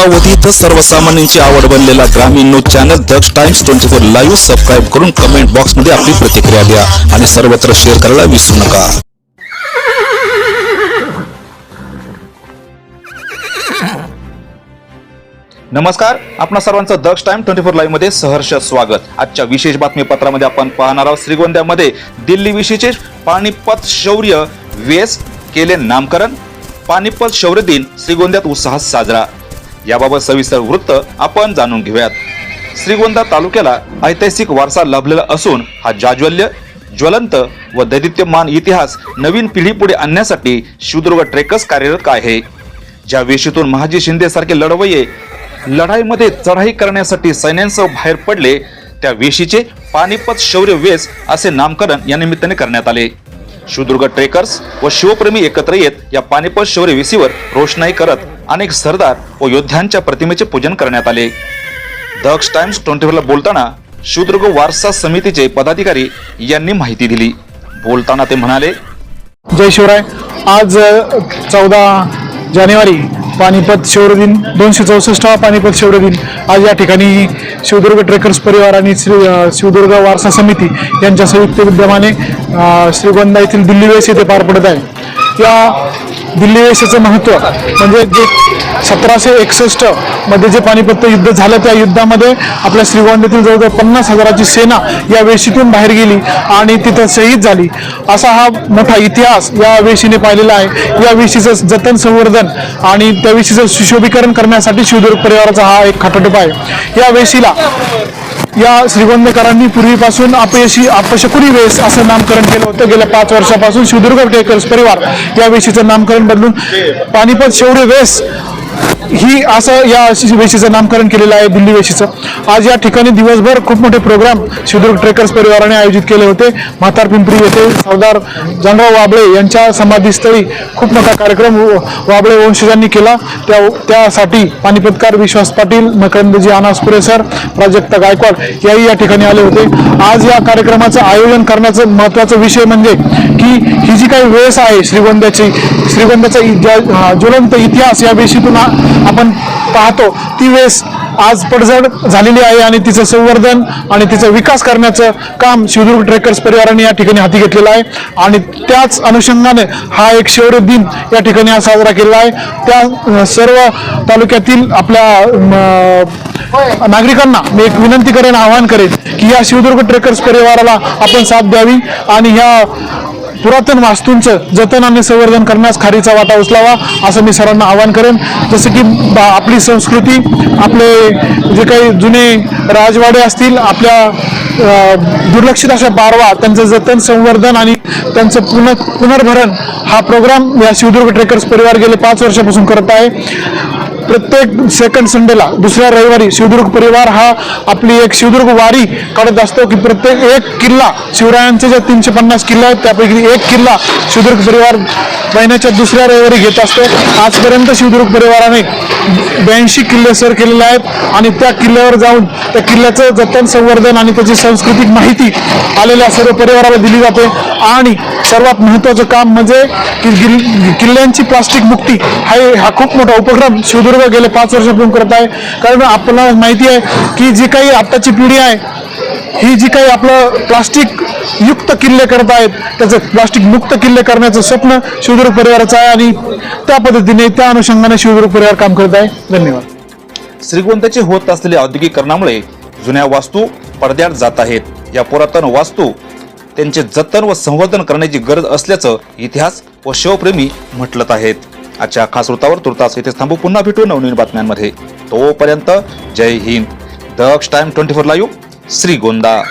अल्पावधीत सर्वसामान्यांची आवड बनलेला ग्रामीण news channel Daksh times twenty four live subscribe करून कमेंट बॉक्समध्ये आपली प्रतिक्रिया द्या आणि सर्वत्र शेअर करायला विसरू नका. नमस्कार आपणा सर्वांचं दक्ष टाइम ट्वेंटी फोर लाईव्हमध्ये सहर्ष स्वागत. आजच्या विशेष बातमीपत्रामध्ये आपण पाहणार आहोत श्रीगोंद्यामध्ये दिल्ली विशेष पानिपत शौर्य वेस केले नामकरण. पानिपत शौर्य दिन श्रीगोंद्यात उत्साहात साजरा. याबाबत सविस्तर वृत्त आपण जाणून घेऊयात. श्रीगोंदा तालुक्याला ऐतिहासिक वारसा लाभलेला असून हा जाज्वल्य ज्वलंत व दैदित्यमान इतिहास नवीन पिढी पुढे आणण्यासाठी शिवदुर्ग ट्रेकर्स कार्यरत आहे. ज्या वेशीतून महाजी शिंदे सारखे लढवये लढाईमध्ये चढाई करण्यासाठी सैन्यांसह बाहेर पडले त्या वेशीचे पानिपत शौर्य वेस असे नामकरण या निमित्ताने करण्यात आले. शिवदुर्ग ट्रेकर्स व शिवप्रेमी एकत्र येत या पानिपत शौर्य विसीवर रोषणाई करत अनेक सरदार व योद्ध्यांच्या प्रतिमेचे पूजन करण्यात आले. दक्ष टाइम्स ट्वेंटी फोरला बोलताना शिवदुर्ग वारसा समितीचे पदाधिकारी यांनी माहिती दिली. बोलताना ते म्हणाले जय शिवराय. आज चौदा जानेवारी पानिपत शौर्य दिन दोनशे चौसष्टावा पानिपत शौर्य दिन आज या ठिकाणी शिवदुर्ग ट्रेकर्स परिवार आणि श्री शिवदुर्ग वारसा समिती यांच्या संयुक्त विद्यमाने श्रीगोंदा येथील दिल्ली वेस येथे पार पडत आहे. या दिल्ली वेशीचं महत्त्व म्हणजे जे सतराशे एकसष्ट मध्ये जे पानिपत युद्ध झालं त्या युद्धामध्ये आपल्या श्रीगोंद्यातील जवळजवळ पन्नास हजाराची सेना या वेशीतून बाहेर गेली आणि तिथं शहीद झाली. असा हा मोठा इतिहास या वेशीने पाहिलेला आहे. या वेशीचं जतन संवर्धन आणि त्या वेशीचं सुशोभीकरण करण्यासाठी शिवदुर्ग परिवाराचा हा एक खाटाटोप आहे. या वेशीला या श्रीगोंदेकरांनी पूर्वीपासून अपयशी अपशकुनी वेस असं नामकरण केलं होतं. गेल्या पाच वर्षापासून शिवदुर्ग टेकर्स परिवार या वेशीचं नामकरण बदलून पानिपत शौर्य वेस ही असं या वेशीचं नामकरण केलेलं आहे दिल्ली वेशीचं. आज या ठिकाणी दिवसभर खूप मोठे प्रोग्राम शिवदुर्ग ट्रेकर्स परिवाराने आयोजित केले होते. म्हातार पिंपरी येथे सरदार जानराव वाबळे यांच्या समाधीस्थळी खूप मोठा कार्यक्रम व- वाबळे वंशजांनी केला. त्या त्यासाठी पाणीपतकार विश्वास पाटील मकरंदजी अनासपुरे सर प्राजक्ता गायकवाड याही या ठिकाणी आले होते. आज या कार्यक्रमाचं आयोजन करण्याचं महत्त्वाचा विषय म्हणजे की ही जी काही वेस आहे श्रीगोंद्याची श्रीगोंद्याचा ज्वलंत इतिहास या वेशीतून आपण पाहतो ती वेस आज पडझड झालेली आहे आणि तिचं संवर्धन आणि तिचा विकास करण्याचं काम शिवदुर्ग ट्रेकर्स परिवाराने या ठिकाणी हाती घेतलेलं आहे. आणि त्याच अनुषंगाने हा एक शौर्य दिन या ठिकाणी हा साजरा केलेला आहे. त्या सर्व तालुक्यातील आपल्या नागरिकांना मी एक विनंती करेन आवाहन करेन की या शिवदुर्ग ट्रेकर्स परिवाराला आपण साथ द्यावी आणि ह्या पुरातन वास्तूंचं जतन आणि संवर्धन करण्यास खारीचा वाटा उचलावा असं मी सर्वांना आवाहन करेन. जसं की बा- आपली संस्कृती आपले जे काही जुने राजवाडे असतील आपल्या दुर्लक्षित अशा बारवा त्यांचं जतन संवर्धन आणि त्यांचं पुन पुनर्भरण हा प्रोग्राम या शिवदुर्ग ट्रेकर्स परिवार गेले पाच वर्षापासून करत आहे. प्रत्येक सेकंड संडेला दुसऱ्या रविवारी शिवदुर्ग परिवार हा आपली एक शिवदुर्ग वारी काढत असतो की प्रत्येक एक किल्ला शिवरायांचे जे तीनशे पन्नास किल्ले आहेत त्यापैकी एक किल्ला शिवदुर्ग परिवार महिन्याच्या दुसऱ्या रविवारी घेत असतो. आजपर्यंत शिवदुर्ग परिवाराने ब्याऐंशी किल्ले सर केलेले आहेत आणि त्या किल्ल्यावर जाऊन त्या किल्ल्याचं जतन संवर्धन आणि त्याची सांस्कृतिक माहिती आलेल्या सर्व परिवाराला दिली जाते. आणि सर्वात महत्त्वाचं काम म्हणजे की किल्ल्यांची प्लास्टिक मुक्ती. हा हा खूप मोठा उपक्रम शिवदुर्ग गेले पाच वर्षापासून करत आहे. कारण आपल्याला माहिती आहे की जी काही आत्ताची पिढी आहे ही जी काही आपलं प्लास्टिक युक्त किल्ले करत आहेत त्याचं प्लास्टिक मुक्त किल्ले करण्याचं स्वप्न शिवदुर्ग परिवाराचं आहे आणि त्या पद्धतीने त्या अनुषंगाने शिवदुर्ग परिवार काम करत आहे. धन्यवाद. श्रीगोंद्याचे होत असलेल्या औद्योगिकरणामुळे जुन्या वास्तू पडद्यात जात आहेत. या पुरातन वास्तू त्यांचे जतन व संवर्धन करण्याची गरज असल्याचं इतिहास व शिवप्रेमी म्हटलत आहेत. आजच्या खास वृत्तावर तुर्तास इथे थांबू. पुन्हा भेटू नवनवीन बातम्यांमध्ये. तोपर्यंत जय Hind. Daksh time twenty four live. Shrigonda.